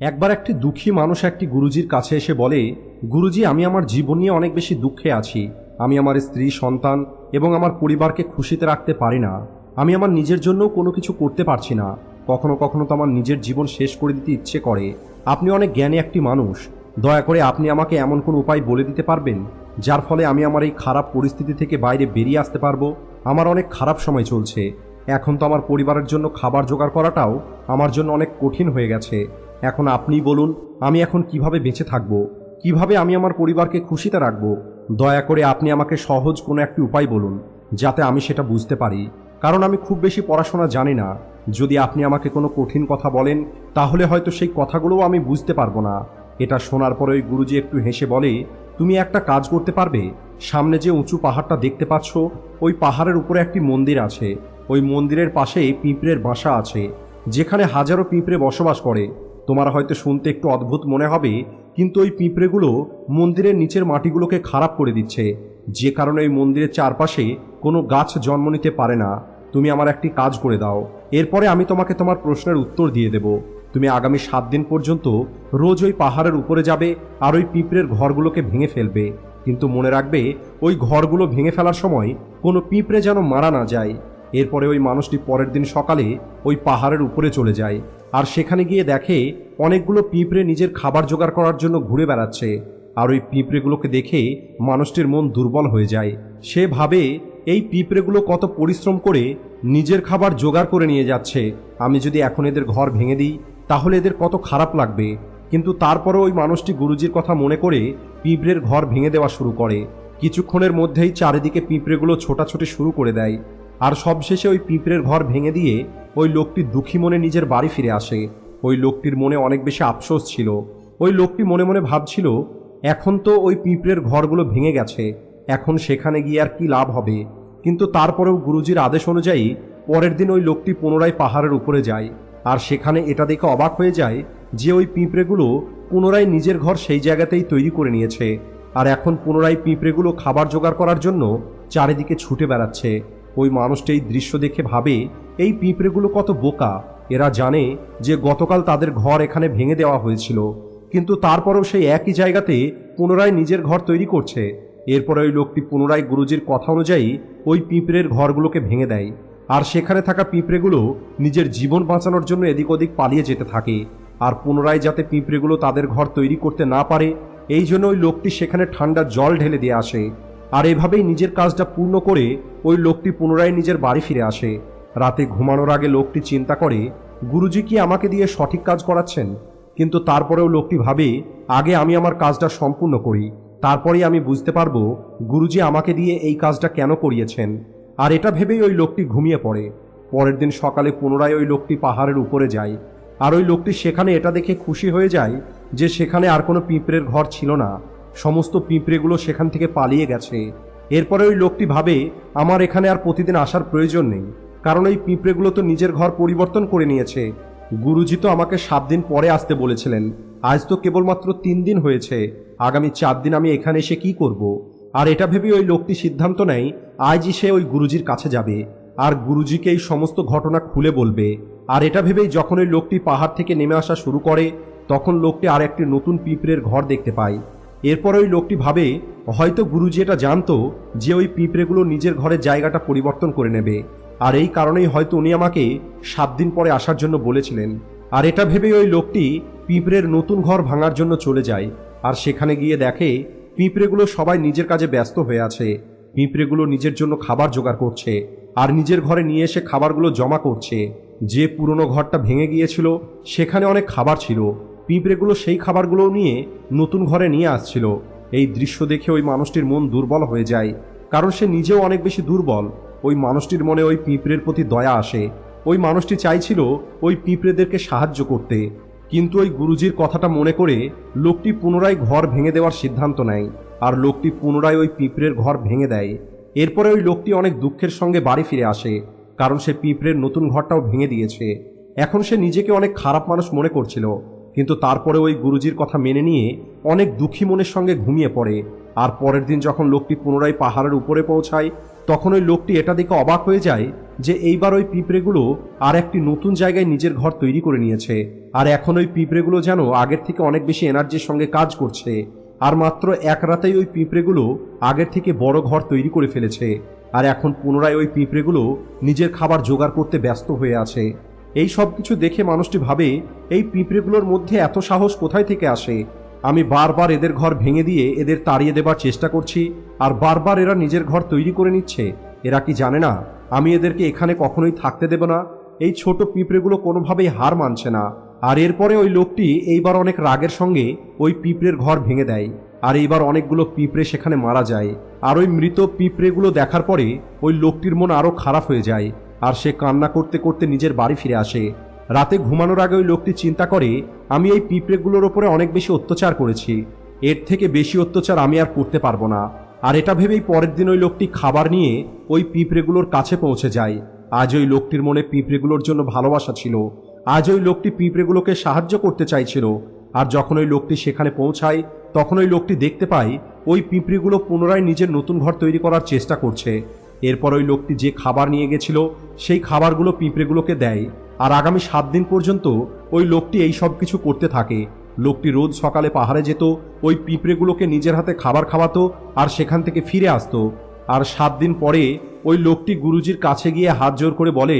একবার একটি দুঃখী মানুষ একটি গুরুজির কাছে এসে বলে, গুরুজি, আমি আমার জীবন নিয়ে অনেক বেশি দুঃখে আছি। আমি আমার স্ত্রী, সন্তান এবং আমার পরিবারকে খুশিতে রাখতে পারি না। আমি আমার নিজের জন্যও কোনো কিছু করতে পারছি না। কখনো কখনো তো আমার নিজের জীবন শেষ করে দিতে ইচ্ছে করে। আপনি অনেক জ্ঞানী একটি মানুষ। দয়া করে আপনি আমাকে এমন কোন উপায় বলে দিতে পারবেন? যার ফলে আমি আমার এই খারাপ পরিস্থিতি থেকে বাইরে বেরিয়ে আসতে পারব। আমার অনেক খারাপ সময় চলছে। এখন তো আমার পরিবারের জন্য খাবার জোগাড় করাটাও আমার জন্য অনেক কঠিন হয়ে গেছে। এখন আপনি বলুন, আমি এখন কীভাবে বেঁচে থাকব? কীভাবে আমি আমার পরিবারকে খুশিতে রাখব? দয়া করে আপনি আমাকে সহজ কোনো একটি উপায় বলুন, যাতে আমি সেটা বুঝতে পারি। কারণ আমি খুব বেশি পড়াশোনা জানি না। যদি আপনি আমাকে কোনো কঠিন কথা বলেন, তাহলে হয়তো সেই কথাগুলোও আমি বুঝতে পারব না। এটা শোনার পরে ওই গুরুজি একটু হেসে বলে, তুমি একটা কাজ করতে পারবে? সামনে যে উঁচু পাহাড়টা দেখতে পাচ্ছ, ওই পাহাড়ের উপরে একটি মন্দির আছে। ওই মন্দিরের পাশে পিঁপড়ের বাসা আছে, যেখানে হাজারো পিঁপড়ে বসবাস করে। তোমার হয়তো শুনতে একটু অদ্ভুত মনে হবে, কিন্তু ওই পিঁপড়েগুলো মন্দিরের নিচের মাটিগুলোকে খারাপ করে দিচ্ছে। যে কারণে ওই মন্দিরের চারপাশে কোনো গাছ জন্ম নিতে পারে না। তুমি আমার একটি কাজ করে দাও। এরপরে আমি তোমাকে তোমার প্রশ্নের উত্তর দিয়ে দেব। তুমি আগামী সাত দিন পর্যন্ত রোজ ওই পাহাড়ের উপরে যাবে আর ওই পিঁপড়ের ঘরগুলোকে ভেঙে ফেলবে। কিন্তু মনে রাখবে, ওই ঘরগুলো ভেঙে ফেলার সময় কোনো পিঁপড়ে যেন মারা না যায়। এরপরে ওই মানুষটি পরের দিন সকালে ওই পাহাড়ের উপরে চলে যায়। আর সেখানে গিয়ে দেখে অনেকগুলো পিঁপড়ে নিজের খাবার জোগাড় করার জন্য ঘুরে বেড়াচ্ছে। আর ওই পিঁপড়েগুলোকে দেখে মানুষটির মন দুর্বল হয়ে যায়। সে ভাবে, এই পিঁপড়েগুলো কত পরিশ্রম করে নিজের খাবার জোগাড় করে নিয়ে যাচ্ছে। আমি যদি এখন এদের ঘর ভেঙে দিই, তাহলে এদের কত খারাপ লাগবে। কিন্তু তারপরে ওই মানুষটি গুরুজির কথা মনে করে পিঁপড়ের ঘর ভেঙে দেওয়া শুরু করে। কিছুক্ষণের মধ্যেই চারিদিকে পিঁপড়েগুলো ছোটাছুটি শুরু করে দেয়। আর সবশেষে ওই পিঁপড়ের ঘর ভেঙে দিয়ে ওই লোকটি দুঃখী মনে নিজের বাড়ি ফিরে আসে। ওই লোকটির মনে অনেক বেশি আফসোস ছিল। ওই লোকটি মনে মনে ভাবছিল, এখন তো ওই পিঁপড়ের ঘরগুলো ভেঙে গেছে, এখন সেখানে গিয়ে আর কি লাভ হবে? কিন্তু তারপরেও গুরুজির আদেশ অনুযায়ী পরের দিন ওই লোকটি পুনরায় পাহাড়ের উপরে যায়। আর সেখানে এটা দেখে অবাক হয়ে যায় যে ওই পিঁপড়েগুলো পুনরায় নিজের ঘর সেই জায়গাতেই তৈরি করে নিয়েছে। আর এখন পুনরায় পিঁপড়েগুলো খাবার জোগাড় করার জন্য চারিদিকে ছুটে বেড়াচ্ছে। ওই মানুষটি এই দৃশ্য দেখে ভাবে, এই পিঁপড়েগুলো কত বোকা। এরা জানে যে গতকাল তাদের ঘর এখানে ভেঙে দেওয়া হয়েছিল, কিন্তু তারপরেও সেই একই জায়গাতে পুনরায় নিজের ঘর তৈরি করছে। এরপরে ওই লোকটি পুনরায় গুরুজির কথা অনুযায়ী ওই পিঁপড়ের ঘরগুলোকে ভেঙে দেয়। আর সেখানে থাকা পিঁপড়েগুলো নিজের জীবন বাঁচানোর জন্য এদিক ওদিক পালিয়ে যেতে থাকে। আর পুনরায় যাতে পিঁপড়েগুলো তাদের ঘর তৈরি করতে না পারে, এই জন্য ওই লোকটি সেখানে ঠান্ডা জল ঢেলে দিয়ে আসে। আর এভাবেই নিজের কাজটা পূর্ণ করে ওই লোকটি পুনরায় নিজের বাড়ি ফিরে আসে। রাতে ঘুমানোর আগে লোকটি চিন্তা করে, গুরুজি কি আমাকে দিয়ে সঠিক কাজ করাচ্ছেন? কিন্তু তারপরেও লোকটি ভাবে, আগে আমি আমার কাজটা সম্পূর্ণ করি, তারপরেই আমি বুঝতে পারব গুরুজি আমাকে দিয়ে এই কাজটা কেন করিয়েছেন। আর এটা ভেবেই ওই লোকটি ঘুমিয়ে পড়ে। পরের দিন সকালে পুনরায় ওই লোকটি পাহাড়ের উপরে যায়। আর ওই লোকটি সেখানে এটা দেখে খুশি হয়ে যায় যে সেখানে আর কোনো পিঁপড়ের ঘর ছিল না। সমস্ত পিঁপড়েগুলো সেখান থেকে পালিয়ে গেছে। এরপরে ওই লোকটি ভাবে, আমার এখানে আর প্রতিদিন আসার প্রয়োজন নেই। কারণ এই পিঁপড়েগুলো তো নিজের ঘর পরিবর্তন করে নিয়েছে। গুরুজি তো আমাকে সাত দিন পরে আসতে বলেছিলেন। আজ তো কেবলমাত্র তিন দিন হয়েছে। আগামী চার দিন আমি এখানে এসে কি করব। আর এটা ভেবে ওই লোকটি সিদ্ধান্ত নেয়, আজই সে ওই গুরুজির কাছে যাবে। আর গুরুজিকে এই সমস্ত ঘটনা খুলে বলবে। আর এটা ভেবেই যখন ওই লোকটি পাহাড় থেকে নেমে আসা শুরু করে, তখন লোকটি আর একটি নতুন পিঁপড়ের ঘর দেখতে পায়। এরপর ওই লোকটি ভাবে, হয়তো গুরুজি এটা জানতো যে ওই পিঁপড়েগুলো নিজের ঘরের জায়গাটা পরিবর্তন করে নেবে। আর এই কারণেই হয়তো উনি আমাকে সাত দিন পরে আসার জন্য বলেছিলেন। আর এটা ভেবেই ওই লোকটি পিঁপড়ের নতুন ঘর ভাঙার জন্য চলে যায়। আর সেখানে গিয়ে দেখে, পিঁপড়েগুলো সবাই নিজের কাজে ব্যস্ত হয়ে আছে। পিঁপড়েগুলো নিজের জন্য খাবার জোগাড় করছে। আর নিজের ঘরে নিয়ে এসে খাবারগুলো জমা করছে। যে পুরনো ঘরটা ভেঙে গিয়েছিল, সেখানে অনেক খাবার ছিল। পিঁপড়েগুলো সেই খাবারগুলো নিয়ে নতুন ঘরে নিয়ে আসছিল। এই দৃশ্য দেখে ওই মানুষটির মন দুর্বল হয়ে যায়, কারণ সে নিজেও অনেক বেশি দুর্বল। ওই মানুষটির মনে ওই পিঁপড়ের প্রতি দয়া আসে। ওই মানুষটি চাইছিল ওই পিঁপড়েদেরকে সাহায্য করতে, কিন্তু ওই গুরুজির কথাটা মনে করে লোকটি পুনরায় ঘর ভেঙে দেওয়ার সিদ্ধান্ত নেয়, আর লোকটি পুনরায় ওই পিঁপড়ের ঘর ভেঙে দেয়। এরপরে ওই লোকটি অনেক দুঃখের সঙ্গে বাড়ি ফিরে আসে, কারণ সে পিঁপড়ের নতুন ঘরটাও ভেঙে দিয়েছে। এখন সে নিজেকে অনেক খারাপ মানুষ মনে করছিল কিন্তু তারপরে ওই গুরুজির কথা মেনে নিয়ে অনেক দুঃখী মনের সঙ্গে ঘুমিয়ে পড়ে। আর পরের দিন যখন লোকটি পুনরায় পাহাড়ের উপরে পৌঁছায়, তখন ওই লোকটি এটা দেখে অবাক হয়ে যায় যে এইবার ওই পিঁপড়েগুলো আর একটি নতুন জায়গায় নিজের ঘর তৈরি করে নিয়েছে। আর এখন ওই পিঁপড়েগুলো যেন আগের থেকে অনেক বেশি এনার্জির সঙ্গে কাজ করছে। আর মাত্র এক রাতেই ওই পিঁপড়েগুলো আগের থেকে বড় ঘর তৈরি করে ফেলেছে। আর এখন পুনরায় ওই পিঁপড়েগুলো নিজের খাবার জোগাড় করতে ব্যস্ত হয়ে আছে। এই সব কিছু দেখে মানুষটি ভাবে, এই পিঁপড়েগুলোর মধ্যে এত সাহস কোথায় থেকে আসে? আমি বারবার এদের ঘর ভেঙে দিয়ে এদের তাড়িয়ে দেবার চেষ্টা করছি, আর বারবার এরা নিজের ঘর তৈরি করে নিচ্ছে। এরা কি জানে না, আমি এদেরকে এখানে কখনোই থাকতে দেব না। এই ছোট পিঁপড়েগুলো কোনোভাবেই হার মানছে না। আর এরপরে ওই লোকটি এইবার অনেক রাগের সঙ্গে ওই পিঁপড়ের ঘর ভেঙে দেয়, আর এইবার অনেকগুলো পিঁপড়ে সেখানে মারা যায়। আর ওই মৃত পিঁপড়েগুলো দেখার পরে ওই লোকটির মন আরও খারাপ হয়ে যায়। আর সে কান্না করতে করতে নিজের বাড়ি ফিরে আসে। রাতে ঘুমানোর আগে ওই লোকটি চিন্তা করে, আমি এই পিঁপড়েগুলোর ওপরে অনেক বেশি অত্যাচার করেছি। এর থেকে বেশি অত্যাচার আমি আর করতে পারব না। আর এটা ভেবেই পরের দিন ওই লোকটি খাবার নিয়ে ওই পিঁপড়েগুলোর কাছে পৌঁছে যায়। আজ ওই লোকটির মনে পিঁপড়েগুলোর জন্য ভালোবাসা ছিল। আজ ওই লোকটি পিঁপড়েগুলোকে সাহায্য করতে চাইছিল। আর যখন ওই লোকটি সেখানে পৌঁছায়, তখন ওই লোকটি দেখতে পায়, ওই পিঁপড়েগুলো পুনরায় নিজের নতুন ঘর তৈরি করার চেষ্টা করছে। এরপর ওই লোকটি যে খাবার নিয়ে গেছিল, সেই খাবারগুলো পিঁপড়েগুলোকে দেয়। আর আগামী সাত দিন পর্যন্ত ওই লোকটি এই সব কিছু করতে থাকে। লোকটি রোজ সকালে পাহাড়ে যেত, ওই পিঁপড়েগুলোকে নিজের হাতে খাবার খাওয়াতো আর সেখান থেকে ফিরে আসতো। আর সাত দিন পরে ওই লোকটি গুরুজির কাছে গিয়ে হাত জোর করে বলে,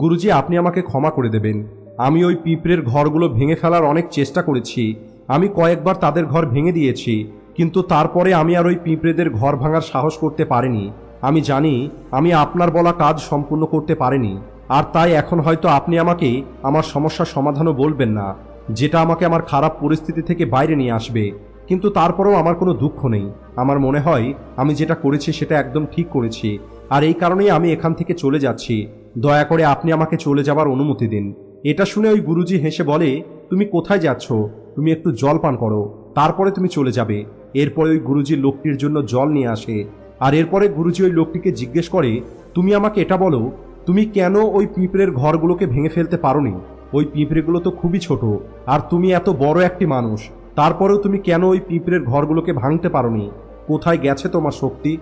গুরুজি, আপনি আমাকে ক্ষমা করে দেবেন। আমি ওই পিঁপড়ের ঘরগুলো ভেঙে ফেলার অনেক চেষ্টা করেছি। আমি কয়েকবার তাদের ঘর ভেঙে দিয়েছি, কিন্তু তারপরে আমি আর ওই পিঁপড়েদের ঘর ভাঙার সাহস করতে পারিনি। আমি জানি, আমি আপনার বলা কাজ সম্পূর্ণ করতে পারিনি, আর তাই এখন হয়তো আপনি আমাকে আমার সমস্যার সমাধানও বলবেন না, যেটা আমাকে আমার খারাপ পরিস্থিতি থেকে বাইরে নিয়ে আসবে। কিন্তু তারপরেও আমার কোনো দুঃখ নেই। আমার মনে হয়, আমি যেটা করেছি সেটা একদম ঠিক করেছি, আর এই কারণেই আমি এখান থেকে চলে যাচ্ছি। দয়া করে আপনি আমাকে চলে যাবার অনুমতি দিন। এটা শুনে ওই গুরুজি হেসে বলে, তুমি কোথায় যাচ্ছ? তুমি একটু জল পান করো। তারপরে তুমি চলে যাবে। এরপরে ওই গুরুজি লোকটির জন্য জল নিয়ে আসে। আর এরপরে গুরুজি ওই লোকটিকে জিজ্ঞেস করে, তুমি আমাকে এটা বলো, তুমি কেন ওই পিঁপড়ের ঘরগুলোকে ভেঙে ফেলতে পারোনি? ওই পিঁপড়েগুলো তো খুবই ছোট, আর তুমি এত বড় একটি মানুষ, তারপরেও তুমি কেন ওই পিঁপড়ের ঘরগুলোকে ভাঙতে পারোনি? কোথায় গেছে তোমার শক্তি?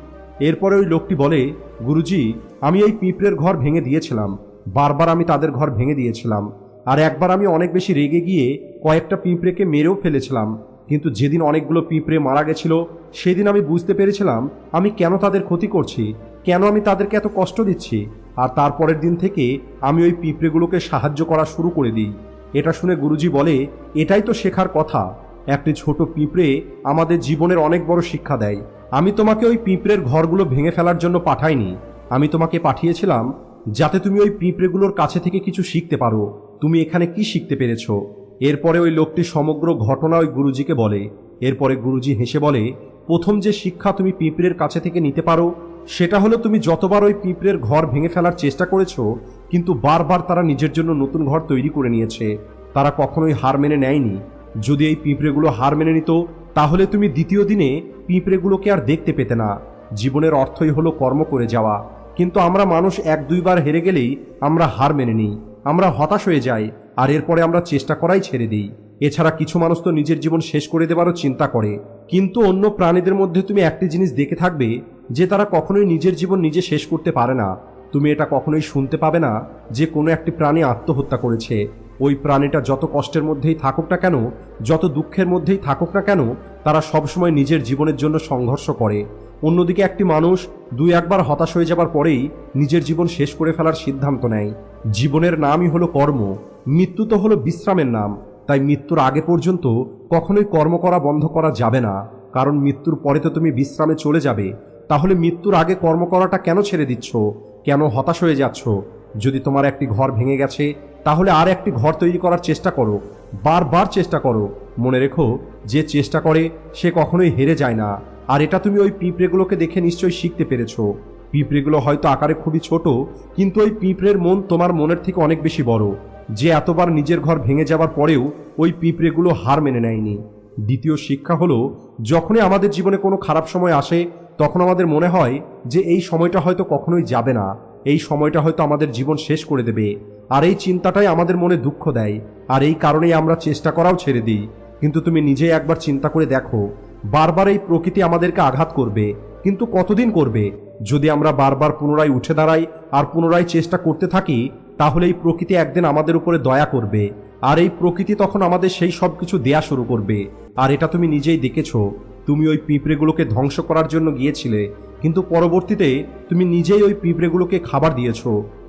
এরপরে ওই লোকটি বলে, গুরুজি, আমি এই পিঁপড়ের ঘর ভেঙে দিয়েছিলাম, বারবার আমি তাদের ঘর ভেঙে দিয়েছিলাম, আর একবার আমি অনেক বেশি রেগে গিয়ে কয়েকটা পিঁপড়েকে মেরেও ফেলেছিলাম। কিন্তু যেদিন অনেকগুলো পিঁপড়ে মারা গেছিল, সেদিন আমি বুঝতে পেরেছিলাম আমি কেন তাদের ক্ষতি করছি, কেন আমি তাদেরকে এত কষ্ট দিচ্ছি, আর তারপরের দিন থেকে আমি ওই পিঁপড়েগুলোকে সাহায্য করা শুরু করে দিই। এটা শুনে গুরুজি বলে, এটাই তো শেখার কথা। একটি ছোট পিঁপড়ে আমাদের জীবনের অনেক বড় শিক্ষা দেয়। আমি তোমাকে ওই পিঁপড়ের ঘরগুলো ভেঙে ফেলার জন্য পাঠাইনি। আমি তোমাকে পাঠিয়েছিলাম যাতে তুমি ওই পিঁপড়েগুলোর কাছে থেকে কিছু শিখতে পারো। তুমি এখানে কি শিখতে পেরেছ? এরপরে ওই লোকটি সমগ্র ঘটনা ওই গুরুজিকে বলে। এরপরে গুরুজি হেসে বলে, প্রথম যে শিক্ষা তুমি পিঁপড়ের কাছে থেকে নিতে পারো, সেটা হলো তুমি যতবার ওই পিঁপড়ের ঘর ভেঙে ফেলার চেষ্টা করেছ, কিন্তু বারবার তারা নিজের জন্য নতুন ঘর তৈরি করে নিয়েছে। তারা কখনোই হার মেনে নেয়নি। যদি এই পিঁপড়েগুলো হার মেনে নিত, তাহলে তুমি দ্বিতীয় দিনে পিঁপড়েগুলোকে আর দেখতে পেতে না। জীবনের অর্থই হলো কর্ম করে যাওয়া। কিন্তু আমরা মানুষ এক দুইবার হেরে গেলেই আমরা হার মেনে নিই। আমরা হতাশ হয়ে যাই। আর এরপরে আমরা চেষ্টা করাই ছেড়ে দিই। এছাড়া কিছু মানুষ তো নিজের জীবন শেষ করে দেবারও চিন্তা করে। কিন্তু অন্য প্রাণীদের মধ্যে তুমি একটি জিনিস দেখে থাকবে যে তারা কখনোই নিজের জীবন নিজে শেষ করতে পারে না। তুমি এটা কখনোই শুনতে পাবে না যে কোনো একটি প্রাণী আত্মহত্যা করেছে। ওই প্রাণীটা যত কষ্টের মধ্যেই থাকুক না কেন, যত দুঃখের মধ্যেই থাকুক না কেন, তারা সবসময় নিজের জীবনের জন্য সংঘর্ষ করে। অন্যদিকে একটি মানুষ দুই একবার হতাশ হয়ে যাবার পরেই নিজের জীবন শেষ করে ফেলার সিদ্ধান্ত নেয়। জীবনের নামই হলো কর্ম। মৃত্যু তো হলো বিশ্রামের নাম। তাই মৃত্যুর আগে পর্যন্ত কখনোই কর্ম করা বন্ধ করা যাবে না। কারণ মৃত্যুর পরে তো তুমি বিশ্রামে চলে যাবে। তাহলে মৃত্যুর আগে কর্ম করাটা কেন ছেড়ে দিচ্ছ? কেন হতাশ হয়ে যাচ্ছ? যদি তোমার একটি ঘর ভেঙে গেছে, তাহলে আর একটি ঘর তৈরি করার চেষ্টা করো। বারবার চেষ্টা করো। মনে রেখো, যে চেষ্টা করে, সে কখনোই হেরে যায় না। আর এটা তুমি ওই পিঁপড়েগুলোকে দেখে নিশ্চয়ই শিখতে পেরেছ। পিঁপড়েগুলো হয়তো আকারে খুবই ছোট, কিন্তু ওই পিঁপড়ের মন তোমার মনের থেকে অনেক বেশি বড়। যে এতবার নিজের ঘর ভেঙে যাবার পরেও ওই পিঁপড়েগুলো হার মেনে নেয়নি। দ্বিতীয় শিক্ষা হলো, যখনই আমাদের জীবনে কোনো খারাপ সময় আসে, তখন আমাদের মনে হয় যে এই সময়টা হয়তো কখনোই যাবে না। এই সময়টা হয়তো আমাদের জীবন শেষ করে দেবে। আর এই চিন্তাটাই আমাদের মনে দুঃখ দেয়। আর এই কারণেই আমরা চেষ্টা করাও ছেড়ে দিই। কিন্তু তুমি নিজেই একবার চিন্তা করে দেখো, বারবার এই প্রকৃতি আমাদেরকে আঘাত করবে। কিন্তু কতদিন করবে? যদি আমরা বারবার পুনরায় উঠে দাঁড়াই আর পুনরায় চেষ্টা করতে থাকি তাহলে এই প্রকৃতি একদিন আমাদের উপরে দয়া করবে। আর এই প্রকৃতি তখন আমাদের সেই সব কিছু দেয়া শুরু করবে। আর এটা তুমি নিজেই দেখেছ। তুমি ওই পিঁপড়েগুলোকে ধ্বংস করার জন্য গিয়েছিলে। কিন্তু পরবর্তীতে তুমি নিজেই ওই পিঁপড়েগুলোকে খাবার দিয়েছ।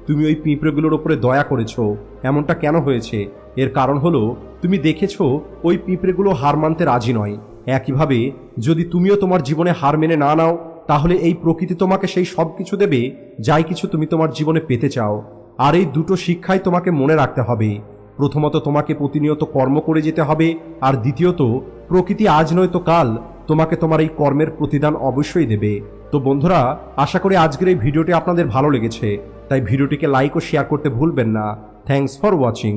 তুমি ওই পিঁপড়েগুলোর উপরে দয়া করেছ। এমনটা কেন হয়েছে? এর কারণ হলো, তুমি দেখেছ, ওই পিঁপড়েগুলো হার মানতে রাজি নয়। একইভাবে, যদি তুমিও তোমার জীবনে হার মেনে না নাও, তাহলে এই প্রকৃতি তোমাকে সেই সব কিছু দেবে, যাই কিছু তুমি তোমার জীবনে পেতে চাও। আর এই দুটো শিক্ষাই তোমাকে মনে রাখতে হবে। প্রথমত তোমাকে প্রতিনিয়ত কর্ম করে যেতে হবে, আর দ্বিতীয়ত, প্রকৃতি আজ নয় তো কাল, তোমাকে তোমার এই কর্মের প্রতিদান অবশ্যই দেবে। তো বন্ধুরা, আশা করি আজকের এই ভিডিওটি আপনাদের ভালো লেগেছে, তাই ভিডিওটিকে লাইক ও শেয়ার করতে ভুলবেন না। Thanks for watching.